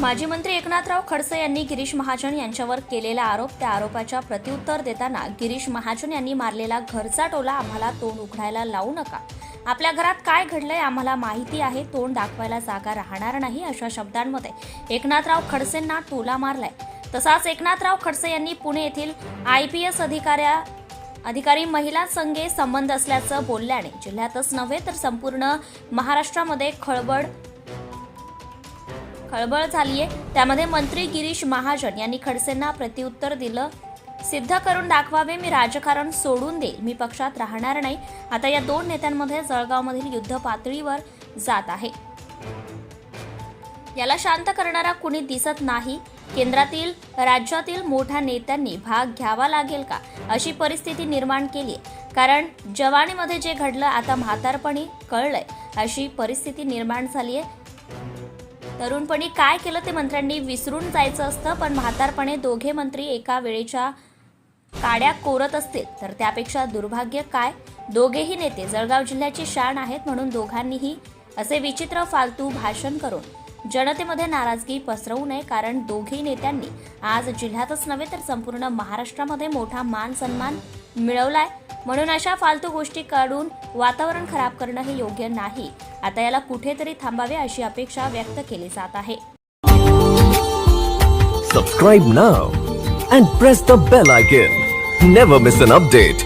माजी मंत्री एकनाथराव खडसे यांनी गिरीश महाजन यांच्यावर केलेला आरोप त्या आरोपाच्या प्रत्युत्तर देताना गिरीश महाजन यांनी मारलेला घरचा टोला आम्हाला तोंड उघडायला लावू नका. आपल्या घरात काय घडलंय आम्हाला माहिती आहे तोंड दाखवायला जागा राहणार नाही अशा शब्दांमध्ये एकनाथराव खडसेंना टोला मारलाय. तसाच एकनाथराव खडसे यांनी पुणे येथील आय पी एस अधिकाऱ्या अधिकारी महिला संघे संबंध असल्याचं बोलल्याने जिल्ह्यातच नव्हे तर संपूर्ण महाराष्ट्रामध्ये खळबळ खळबळ झालीये. त्यामध्ये मंत्री गिरीश महाजन यांनी खडसेंना प्रत्युत्तर दिलं. सिद्ध करून दाखवावे मी राजकारण सोडून देईल. मी पक्षात राहणार नाही. आता या दोन नेत्यांमध्ये जळगावमधील युद्ध पातळीवर जात आहे. याला शांत करणारा कुणी दिसत नाही? केंद्रातील राज्यातील मोठ्या नेत्यांनी भाग घ्यावा लागेल का? अशी परिस्थिती निर्माण केली कारण जवानीमध्ये जे घडलं आता म्हातारपणी कळलंय. अशी परिस्थिती निर्माण झाली आहे तरुणपणी काय केलं ते मंत्र्यांनी विसरून जायचं असतं पण म्हातारपणे दोघे मंत्री एका वेळेच्या काड्या कोरत असतील. तर त्यापेक्षा दुर्भाग्य काय? दोघेही नेते जळगाव जिल्ह्याची शान आहेत म्हणून दोघांनीही असे विचित्र फालतू भाषण करून जनतेमध्ये नाराजगी पसरवू नये कारण दोघेही नेत्यांनी आज जिल्ह्यातच नव्हे तर संपूर्ण महाराष्ट्रामध्ये मोठा मान सन्मान मिळवलाय. म्हणून अशा फालतू गोष्टी काढून वातावरण खराब करणं हे योग्य नाही. आता याला कुठेतरी थांबावे अशी अपेक्षा व्यक्त केली जात आहे. Subscribe now and press the bell I game never miss an update